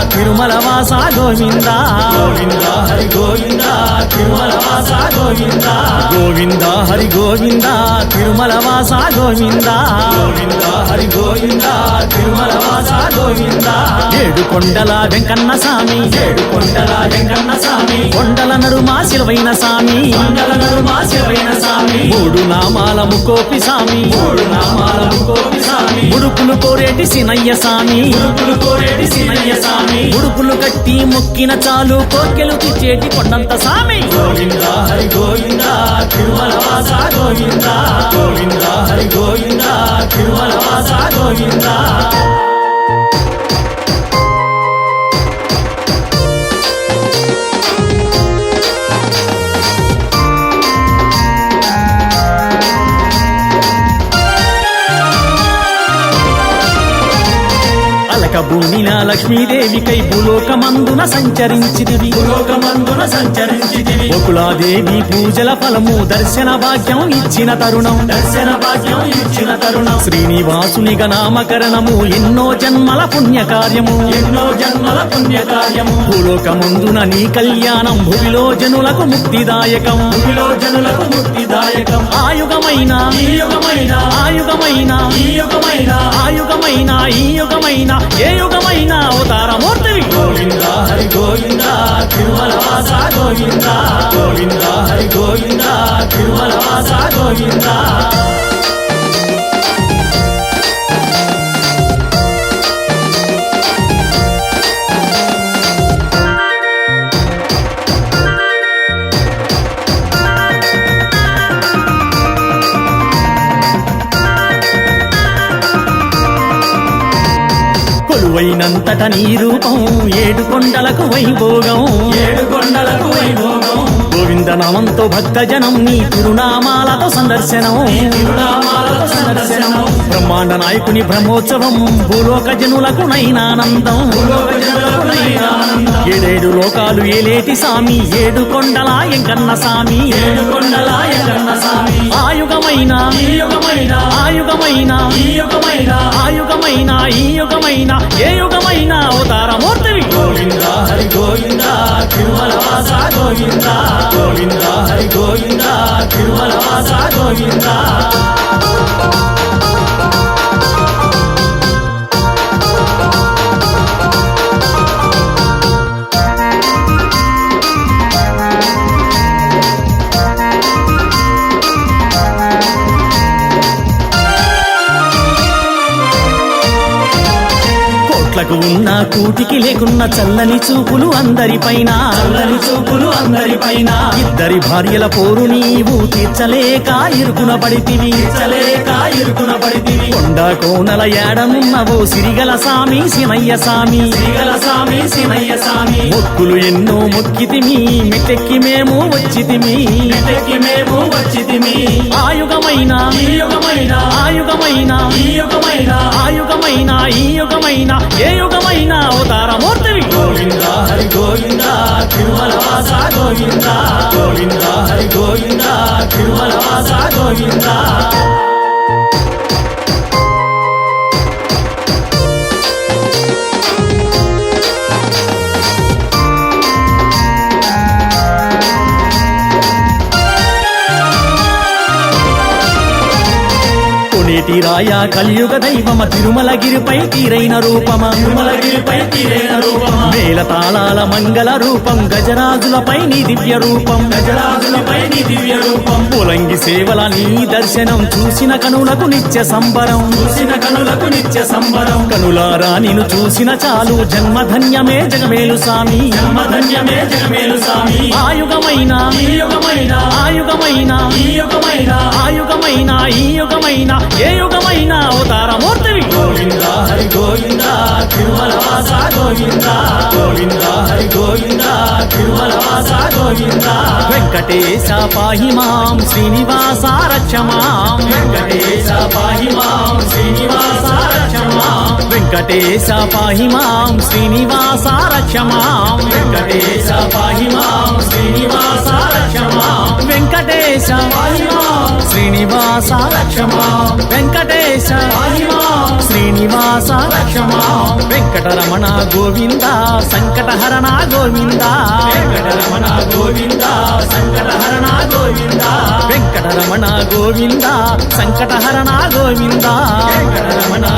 తిరుమల వాస గోవింద. గోవింద హరి గోవింద తిరుమల వాస గోవింద. గోవింద హరి గోవింద తిరుమల వాస గోవింద. గోవింద హరి గోవింద తిరుమల వాస గోవింద. ఏడు కొండల వెంకన్న స్వామి. ఏడు కొండల వెంకన్న స్వామి. కొండల నడుమా శిలవైన స్వామి. కొండల నడుమా స్వామి మూడు నామాల ముకోపి స్వామి మూడు నామాలను కోపి స్వామి ముడుపులు కోరేటి సినయ్య స్వామి ముడుపులు కోరేటి సినయ్య స్వామి ముడుపులు కట్టి మొక్కిన చాలు కోర్కెలు తెచ్చేటి కొండంత స్వామి గోవింద హరి గోవింద తిరుమల వాస గోవింద. గోవింద హరి గోవింద తిరుమల వాస గోవింద. భూమిన లక్ష్మీదేవికై భూలోకమందున సంచరించిదివి లోకమందున సంచరించితివి. బకులాదేవి పూజల ఫలము దర్శన భాగ్యం ఇచ్చిన తరుణం. దర్శన భాగ్యం ఇచ్చిన తరుణం. శ్రీనివాసునిగా నామకరణము ఎన్నో జన్మల పుణ్య కార్యము ఎన్నో జన్మల పుణ్య కార్యము భూలోకమందున నీ కళ్యాణం భూమిలో జనులకు ముక్తిదాయకం. భూమిలో జనులకు ముక్తిదాయకం. ఆయుగమైన ఆయుగమైన ఆయుగమైన యుగమైన ఏ యుగమైన అవతారమూర్తివి గోవింద హరి గోవింద తిరుమల వాస గోవింద గోవింద హరి గోవింద తిరుమల వాస గోవింద. కొలువైనంతట నీ రూపం ఏడు కొండలకు వైభోగం. ఏడు కొండలకు వైభోగం. గోవింద నామంతో భక్తజనం నీ తిరునామాలతో సందర్శనం. బ్రహ్మాండ నాయకుని బ్రహ్మోత్సవం భూలోక జనులకు నైనానందం లోక ఏడేడు లోకాలు ఏలేటి సామి ఏడు కొండల ఎంకన్న సామి. ఏడు కొండల ఎంకన్న సామి ఆయుగమైన ఈ యుగమైన ఆయుగమైన ఈ యుగమైన ఆయుగమైన ఈ యుగమైన ఏ యుగమైన అవతారమూర్తి గోవింద హరి గోవింద తిరుమల వాస గోవింద. గోవింద హరి గోవింద తిరుమల వాస గోవింద. కోట్లకు ఉన్న కూటికి లేకున్న చల్లని చూపులు అందరిపైన. చల్లని చూపులు అందరిపైన. ఇద్దరి భార్యల పోరు నీవు తీర్చలేక ఇరుకున పడితివి. చలేక ఇరుకున పడితివి. కొండ కోనల ఏడనున్నవో సిరిగల సామి సినయ్య సామి. శ్రీగల స్వామి శివయ్య స్వామి మొక్కులు ఎన్నో మొక్కితిమి మెట్టెక్కి మేము వచ్చితిమి. ఇంటికి మేము వచ్చితిమి. ఆయుగమైన. యుగమైనా ఈ యుగమైనా ఆ యుగమైనా ఈ యుగమైనా ఏ యుగమైన అవతారమూర్తివి గోవింద హరి గోవింద తిరుమల వాస గోవింద గోవింద హరి గోవింద తిరుమల వాస గోవింద. రాయ కలియుగ దైవమ తిరుమలగిరిపై తీరైన రూపమ? తిరుమలగిరిపై తీరైన రూపమ? మేల తాళాల మంగళ రూపం గజరాజులపై నీ దివ్య రూపం. గజరాజులపై నీ దివ్య రూపం. పులంగి సేవల నీ దర్శనం చూసిన కనులకు నిత్య సంబరం. చూసిన కనులకు నిత్య సంబరం. కనులారా నిన్ను చూసిన చాలు జన్మధన్యమే జగమేలు స్వామి. జన్మధన్యమే జగమే యుగమైనా ఈ యుగమైన ఆయుగమైన ఈ యుగమైన ఆయుగమైన ఈ యుగమైనా ఏ యుగమైన అవతారమూర్తివి గోవింద హరి గోవింద తిరుమల వాస గోవింద గోవింద హరి గోవింద తిరుమల వాస గోవింద. వెంకటేశ పాహి మాం శ్రీనివాస రక్షమాం వెంకటేశ పాహి మాం వెంకటేశ పాహి మాం శ్రీనివాస రక్షమాం వెంకటేశ పాహి మాం శ్రీనివాస రక్షమాం వెంకటేశ పాహి మాం శ్రీనివాస రక్షమా వెంకటేశ మహిమా శ్రీనివాస రక్షమా వెంకటరమణ గోవింద సంకటహరణ గోవింద. వెంకటరమణ గోవింద సంకటహరణ గోవింద. వెంకటరమణ గోవింద సంకటహరణ గోవింద. వెంకటరమణ